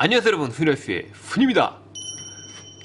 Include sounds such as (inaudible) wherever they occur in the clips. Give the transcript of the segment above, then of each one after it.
안녕하세요 여러분. 훈혈수의 훈입니다.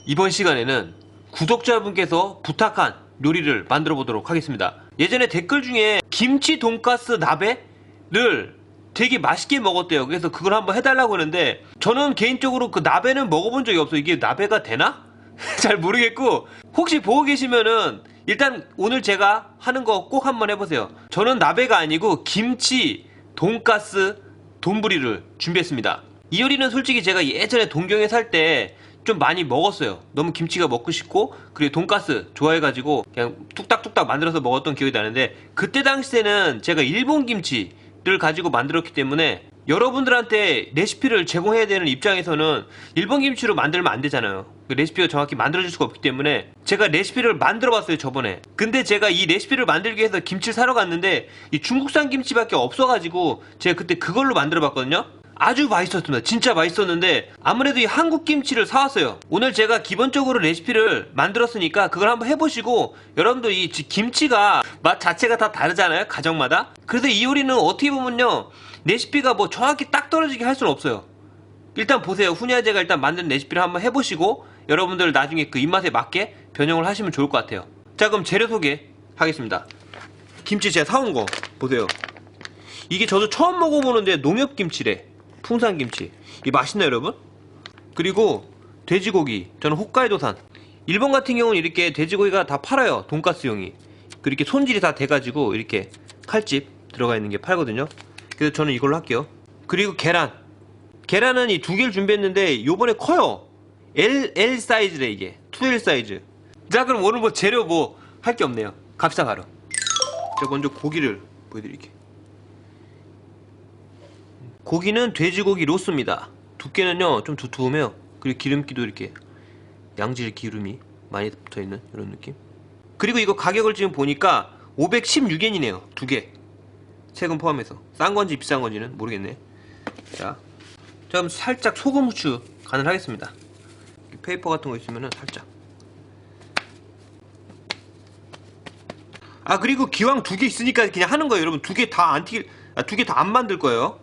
이번 시간에는 구독자분께서 부탁한 요리를 만들어 보도록 하겠습니다. 예전에 댓글 중에 김치 돈가스 나베를 되게 맛있게 먹었대요. 그래서 그걸 한번 해달라고 하는데 저는 개인적으로 그 나베는 먹어본 적이 없어요. 이게 나베가 되나? (laughs) 잘 모르겠고 혹시 보고 계시면은 일단 오늘 제가 하는 거 꼭 한번 해보세요. 저는 나베가 아니고 김치 돈가스 돈부리를 준비했습니다. 이 요리는 솔직히 제가 예전에 동경에 살 때 좀 많이 먹었어요. 너무 김치가 먹고 싶고 그리고 돈가스 좋아해가지고 그냥 뚝딱뚝딱 만들어서 먹었던 기억이 나는데 그때 당시에는 제가 일본 김치를 가지고 만들었기 때문에 여러분들한테 레시피를 제공해야 되는 입장에서는 일본 김치로 만들면 안 되잖아요. 그 레시피가 정확히 만들어줄 수가 없기 때문에 제가 레시피를 만들어 봤어요 저번에. 근데 제가 이 레시피를 만들기 위해서 김치를 사러 갔는데 이 중국산 김치밖에 없어가지고 제가 그때 그걸로 만들어 봤거든요. 아주 맛있었습니다. 진짜 맛있었는데 아무래도 이 한국 김치를 사왔어요. 오늘 제가 기본적으로 레시피를 만들었으니까 그걸 한번 해보시고 여러분도 이 지- 김치가 맛 자체가 다 다르잖아요. 가정마다. 그래서 이 요리는 어떻게 보면요. 레시피가 뭐 정확히 딱 떨어지게 할 수는 없어요. 일단 보세요. 훈야제가 일단 만든 레시피를 한번 해보시고 여러분들 나중에 그 입맛에 맞게 변형을 하시면 좋을 것 같아요. 자 그럼 재료 소개 하겠습니다. 김치 제가 사온 거 보세요. 이게 저도 처음 먹어보는데 농협김치래. 풍산 김치. 이 맛있나요 여러분? 그리고 돼지고기. 저는 홋카이도산. 일본 같은 경우는 이렇게 돼지고기가 다 팔아요. 돈가스용이. 그렇게 손질이 다 돼가지고 이렇게 칼집 들어가 있는 게 팔거든요. 그래서 저는 이걸로 할게요. 그리고 계란. 계란은 이 두 개를 준비했는데 요번에 커요. L, L 사이즈래 이게. 2L 사이즈. 자 그럼 오늘 뭐 재료 뭐 할 게 없네요. 갑시다 바로. 제가 먼저 고기를 보여드릴게요. 고기는 돼지고기 로스입니다. 두께는요 좀 두툼해요. 그리고 기름기도 이렇게 양질 기름이 많이 붙어 있는 이런 느낌. 그리고 이거 가격을 지금 보니까 516엔이네요. 두 개. 세금 포함해서. 싼 건지 비싼 건지는 모르겠네. 자, 자 그럼 살짝 소금 후추 간을 하겠습니다. 이 페이퍼 같은 거 있으면은 살짝. 아 그리고 기왕 두 개 있으니까 그냥 하는 거예요, 여러분. 두 개 다 안 튀길, 아, 두 개 다 안 만들 거예요.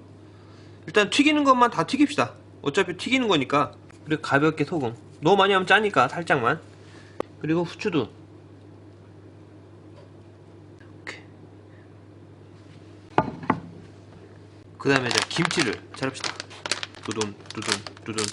일단 튀기는 것만 다 튀깁시다. 어차피 튀기는 거니까. 그리고 가볍게 소금. 너무 많이 하면 짜니까 살짝만. 그리고 후추도. 그 다음에 이제 김치를 자릅시다. 두돈, 두돈, 두돈.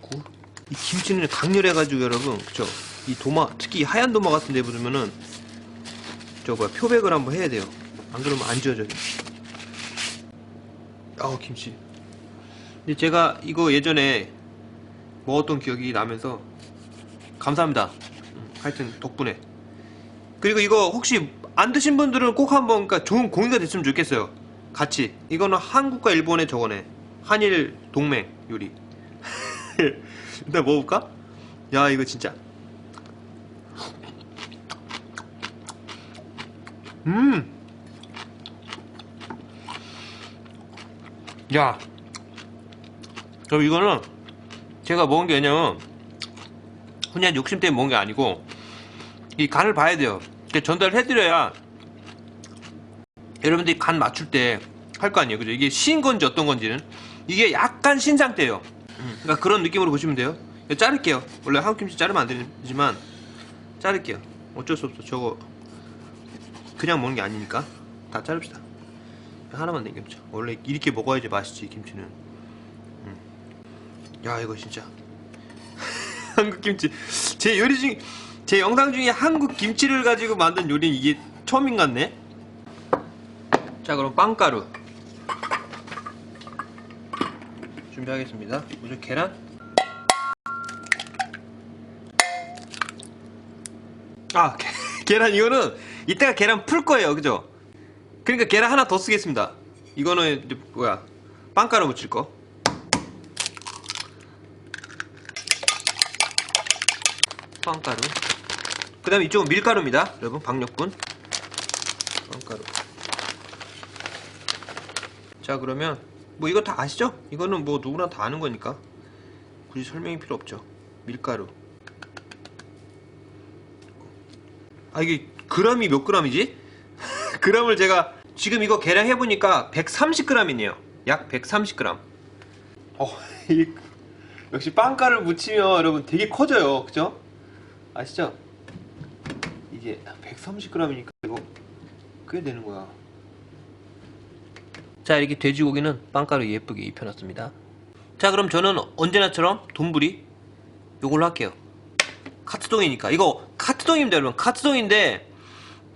구. 이 김치는 강렬해가지고 여러분, 그쵸? 이 도마, 특히 이 하얀 도마 같은 데 보면은 저 뭐야 표백을 한번 해야 돼요. 안 그러면 안 지워져요. 아우 김치. 근데 제가 이거 예전에 먹었던 기억이 나면서 감사합니다. 음, 하여튼 덕분에. 그리고 이거 혹시 안 드신 분들은 꼭 한번 그러니까 좋은 공유가 됐으면 좋겠어요. 같이. 이거는 한국과 일본의 저거네. 한일 동맹 요리. (laughs) 일단 먹어볼까? 야 이거 진짜. 음. 야. 그럼 이거는 제가 먹은 게 왜냐면 그냥 욕심 때문에 먹은 게 아니고 이 간을 봐야 돼요. 전달을 해드려야 여러분들이 간 맞출 때 할 거 아니에요. 그죠? 이게 신 건지 어떤 건지는 이게 약간 신 상태예요. 음, 그러니까 그런 느낌으로 보시면 돼요. 자를게요. 원래 한국 김치 자르면 안 되지만 자를게요. 어쩔 수 없어. 저거 그냥 먹는 게 아니니까 다 자릅시다. 하나만 남겨놓자. 원래 이렇게 먹어야지 맛있지 김치는. 음. 야 이거 진짜 (laughs) 한국 김치 제 요리 중 제 영상 중에 한국 김치를 가지고 만든 요리는 이게 처음인 것 같네. 자 그럼 빵가루 준비하겠습니다. 먼저 계란. 아 게- 계란 이거는 이따가 계란 풀 거예요, 그죠? 그러니까 계란 하나 더 쓰겠습니다. 이거는 뭐야? 빵가루 묻힐 거. 빵가루. 그 다음에 이쪽은 밀가루입니다, 여러분. 박력분. 빵가루. 자, 그러면 뭐 이거 다 아시죠? 이거는 뭐 누구나 다 아는 거니까 굳이 설명이 필요 없죠. 밀가루. 아 이게 그램이 몇 그램이지? (laughs) 그램을 제가 지금 이거 계량해 보니까 130g이네요. 약 130g. 어, (laughs) 이 역시 빵가루 묻히면 여러분 되게 커져요. 그죠? 아시죠? 이게 130g이니까 이거 꽤 되는 거야. 자, 이렇게 돼지고기는 빵가루 예쁘게 입혀놨습니다. 자, 그럼 저는 언제나처럼 돈부리 요걸로 할게요. 카츠동이니까. 이거 카츠동입니다, 여러분. 카츠동인데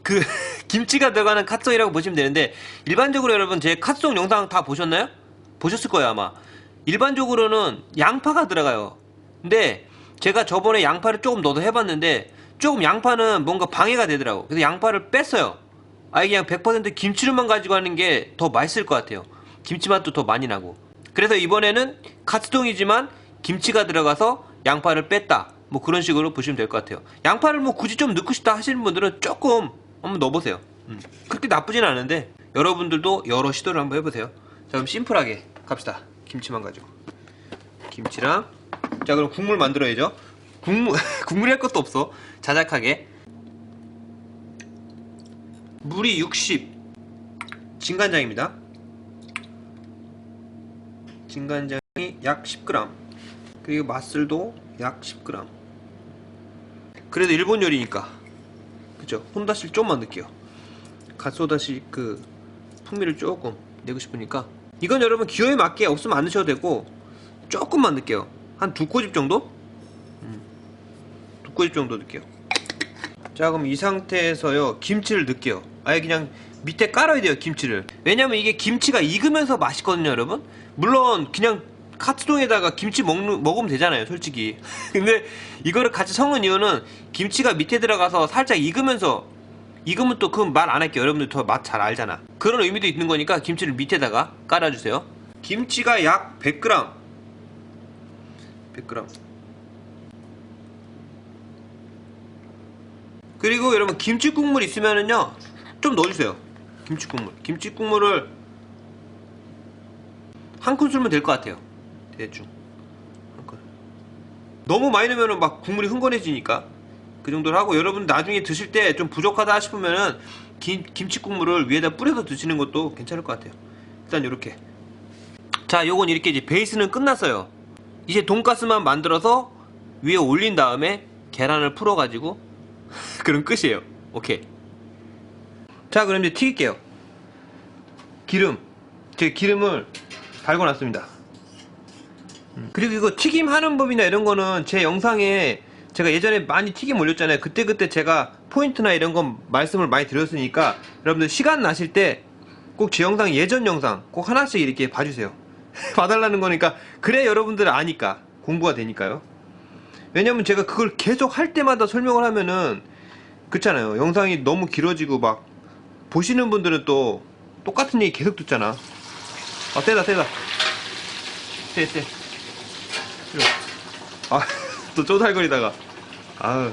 그 (laughs) 김치가 들어가는 카츠동이라고 보시면 되는데 일반적으로 여러분 제 카츠동 영상 다 보셨나요? 보셨을 거예요, 아마. 일반적으로는 양파가 들어가요. 근데 제가 저번에 양파를 조금 넣어서 해봤는데 조금 양파는 뭔가 방해가 되더라고. 그래서 양파를 뺐어요. 아예 그냥 100% 김치를만 가지고 하는 게 더 맛있을 것 같아요. 김치 맛도 더 많이 나고. 그래서 이번에는 카츠동이지만 김치가 들어가서 양파를 뺐다. 뭐 그런 식으로 보시면 될 것 같아요. 양파를 뭐 굳이 좀 넣고 싶다 하시는 분들은 조금 한번 넣어보세요. 음, 그렇게 나쁘진 않은데 여러분들도 여러 시도를 한번 해보세요. 자 그럼 심플하게 갑시다. 김치만 가지고. 김치랑 자 그럼 국물 만들어야죠. 국물 (laughs) 국물이 할 것도 없어. 자작하게. 물이 60 진간장입니다. 진간장이 약 10g 그리고 맛술도 약 10g 그래도 일본 요리니까. 그죠? 혼다실 좀만 넣을게요. 갓소다시 그 풍미를 조금 내고 싶으니까. 이건 여러분 기호에 맞게 없으면 안 넣으셔도 되고 조금만 넣을게요. 한 두 꼬집 정도? 음, 두 꼬집 정도 넣을게요. 자 그럼 이 상태에서요 김치를 넣을게요. 아예 그냥 밑에 깔아야 돼요 김치를. 왜냐면 이게 김치가 익으면서 맛있거든요 여러분. 물론 그냥 카츠동에다가 김치 먹는, 먹으면 되잖아요 솔직히. (laughs) 근데 이거를 같이 섞는 이유는 김치가 밑에 들어가서 살짝 익으면서 익으면 또 그 말 안 할게요. 여러분들 더 맛 잘 알잖아. 그런 의미도 있는 거니까 김치를 밑에다가 깔아주세요. 김치가 약 100g 100g 그리고 여러분 김치 국물 있으면은요 좀 넣어주세요. 김치 국물. 김치 국물을 한 큰술면 될 것 같아요 대충 한 큰. 너무 많이 넣으면 막 국물이 흥건해지니까 그 정도로 하고 여러분 나중에 드실 때 좀 부족하다 싶으면은 김, 김치 국물을 위에다 뿌려서 드시는 것도 괜찮을 것 같아요. 일단 이렇게. 자 요건 이렇게 이제 베이스는 끝났어요. 이제 돈가스만 만들어서 위에 올린 다음에 계란을 풀어 가지고 (laughs) 그럼 끝이에요. 오케이. 자 그럼 이제 튀길게요. 기름. 제 기름을 달궈 놨습니다. 음, 그리고 이거 튀김 하는 법이나 이런 거는 제 영상에 제가 예전에 많이 튀김 올렸잖아요. 그때 그때 제가 포인트나 이런 건 말씀을 많이 드렸으니까 여러분들 시간 나실 때 꼭 제 영상 예전 영상 꼭 하나씩 이렇게 봐주세요. (laughs) 봐달라는 거니까 그래 여러분들 아니까 공부가 되니까요. 왜냐면 제가 그걸 계속 할 때마다 설명을 하면은 그렇잖아요. 영상이 너무 길어지고 막 보시는 분들은 또 똑같은 얘기 계속 듣잖아. 아 세다 세다. 세세 (laughs) 아 또 쪼달거리다가. 아우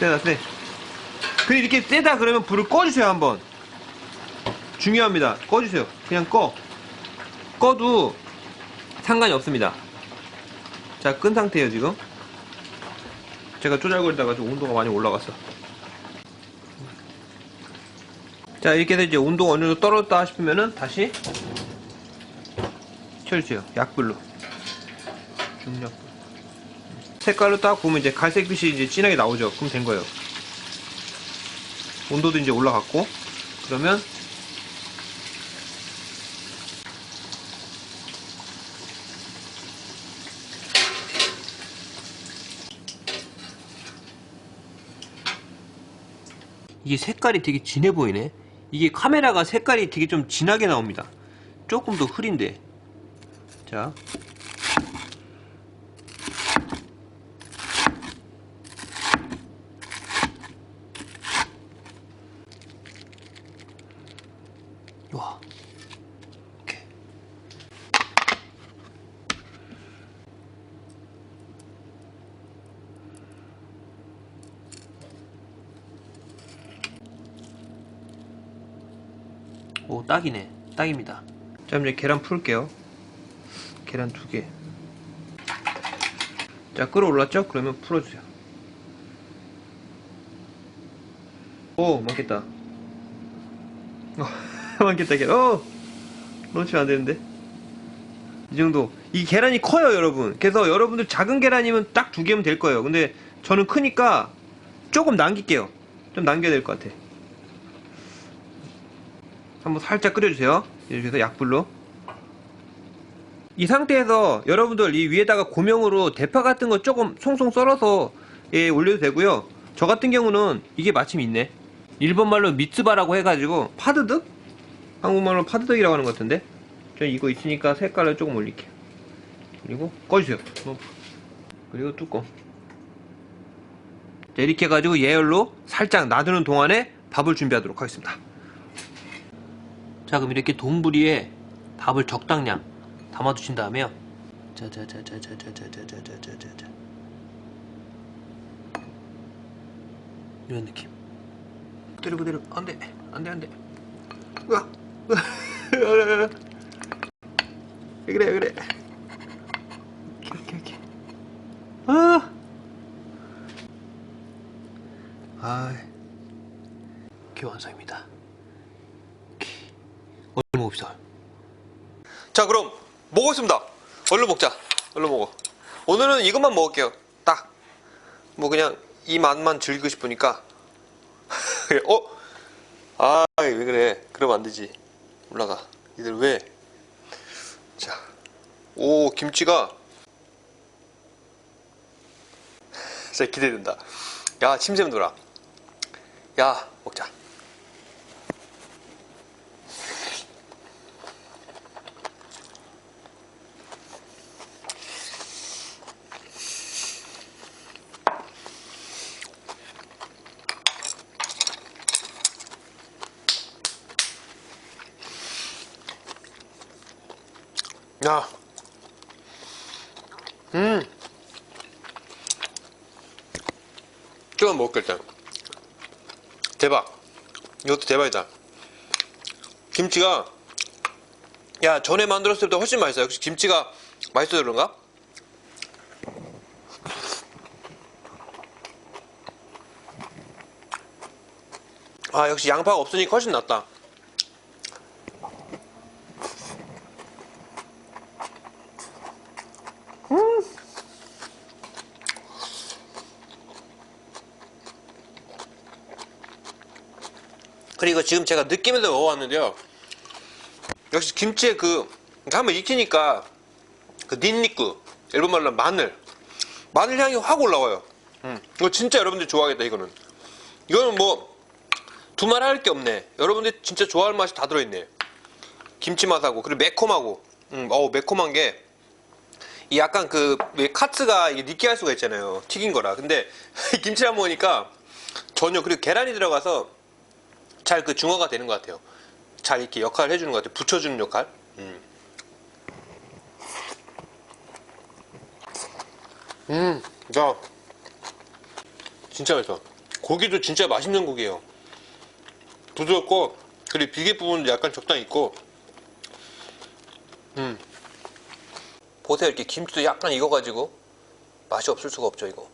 세다 세 그래 이렇게 세다 그러면 불을 꺼주세요 한번. 중요합니다. 꺼주세요. 그냥 꺼. 꺼도 상관이 없습니다. 자 끈 상태예요 지금. 제가 쪼잘거리다가 좀 온도가 많이 올라갔어. 자 이렇게 해서 이제 온도가 어느 정도 떨어졌다 싶으면은 다시 켜주세요. 약불로. 중약불 색깔로 딱 보면 이제 갈색빛이 이제 진하게 나오죠. 그럼 된 거예요. 온도도 이제 올라갔고. 그러면 이게 색깔이 되게 진해 보이네. 이게 카메라가 색깔이 되게 좀 진하게 나옵니다. 조금 더 흐린데. 자 오 딱이네. 딱입니다. 자 이제 계란 풀게요. 계란 두개 자 끓어올랐죠? 그러면 풀어주세요. 오 먹겠다. 어, 먹겠다 계란 어! 놓치면 안 되는데. 이 정도. 이 계란이 커요 여러분. 그래서 여러분들 작은 계란이면 딱 두 개면 될 거예요. 근데 저는 크니까 조금 남길게요. 좀 남겨야 될 것 같아. 한번 살짝 끓여주세요. 이렇게 해서 약불로. 이 상태에서 여러분들 이 위에다가 고명으로 대파 같은 거 조금 송송 썰어서 예, 올려도 되고요. 저 같은 경우는 이게 마침 있네. 일본말로 미츠바라고 해가지고 파드득? 한국말로 파드득이라고 하는 것 같은데 저 이거 있으니까 색깔을 조금 올릴게요 그리고 꺼주세요 어. 그리고 뚜껑 자, 이렇게 해가지고 예열로 살짝 놔두는 동안에 밥을 준비하도록 하겠습니다 자 그럼 이렇게 돈부리에 밥을 적당량 담아두신 다음에요 자자자자자자자자자자자자 이런 느낌 그대로 그대로 안돼 안돼 안돼 으아 왜 그래 왜 그래 오케이 오케이 오케이 아 아, 이렇게 완성입니다. 오케이. 얼른 먹읍시다. 자, 그럼 먹겠습니다. 얼른 먹자. 얼른 먹어. 오늘은 이것만 먹을게요. 딱. 뭐 그냥 이 맛만 즐기고 싶으니까. (laughs) 그래. 어? 아, 왜 그래? 그러면 안 되지. 올라가. 이들 왜? 자. 오, 김치가 진짜 기대된다. 야, 침샘 돌아. 야, 먹자. 야, 음, 조금 먹을게 일단. 대박. 이것도 대박이다. 김치가 야 전에 만들었을 때보다 훨씬 맛있어요. 역시 김치가 맛있어서 그런가? 아 역시 양파가 없으니까 훨씬 낫다. 그리고 지금 제가 느끼면서 먹어봤는데요. 역시 김치에 그 한번 익히니까 그 닌니쿠 일본말로 마늘 마늘 향이 확 올라와요. 음, 이거 진짜 여러분들 좋아하겠다 이거는. 이거는 뭐 두말 할 게 없네. 여러분들 진짜 좋아할 맛이 다 들어있네. 김치 맛하고 그리고 매콤하고, 음, 어우 매콤한 게. 이 약간 그왜 카츠가 이게 느끼할 수가 있잖아요 튀긴 거라 근데 (laughs) 김치랑 먹으니까 전혀 그리고 계란이 들어가서 잘 그 중화가 되는 것 같아요. 잘 이렇게 역할을 해주는 것 같아요. 붙여주는 역할. 음. 음, 야, 진짜 맛있어. 고기도 진짜 맛있는 고기예요. 부드럽고 그리고 비계 부분도 약간 적당히 있고. 음. 보세요, 이렇게 김치도 약간 익어가지고 맛이 없을 수가 없죠, 이거.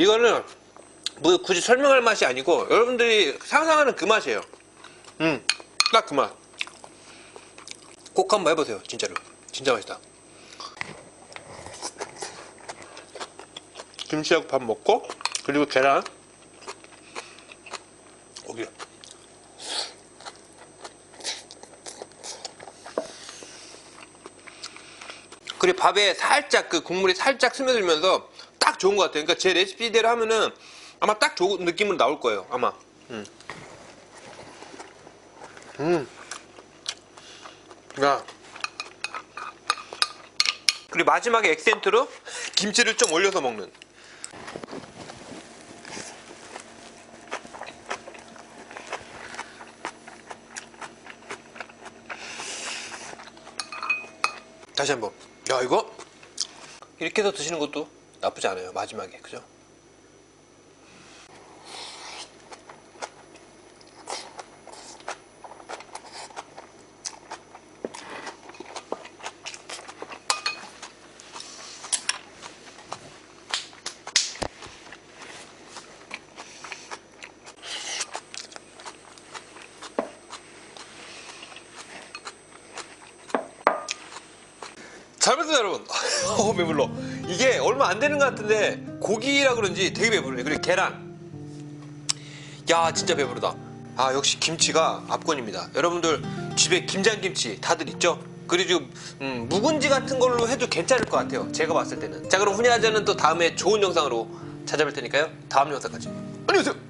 이거는 뭐 굳이 설명할 맛이 아니고 여러분들이 상상하는 그 맛이에요. 음, 딱 그 맛. 꼭 한번 해보세요, 진짜로. 진짜 맛있다. 김치하고 밥 먹고 그리고 계란 고기. 그리고 밥에 살짝 그 국물이 살짝 스며들면서 딱 좋은 것 같아요. 그러니까 제 레시피대로 하면은 아마 딱 좋은 느낌으로 나올 거예요. 아마. 음. 음. 야. 그리고 마지막에 액센트로 (laughs) 김치를 좀 올려서 먹는. 다시 한번. 야 이거 이렇게 해서 드시는 것도 나쁘지 않아요 마지막에. 그죠? 잘 봤습니다 여러분. (laughs) 어 배불러. 이게 얼마 안 되는 것 같은데 고기라 그런지 되게 배부르네. 그리고 계란. 야 진짜 배부르다. 아 역시 김치가 압권입니다. 여러분들 집에 김장김치 다들 있죠? 그리고 음, 묵은지 같은 걸로 해도 괜찮을 것 같아요. 제가 봤을 때는. 자 그럼 훈이하자는 또 다음에 좋은 영상으로 찾아뵐 테니까요. 다음 영상까지. 안녕히 계세요.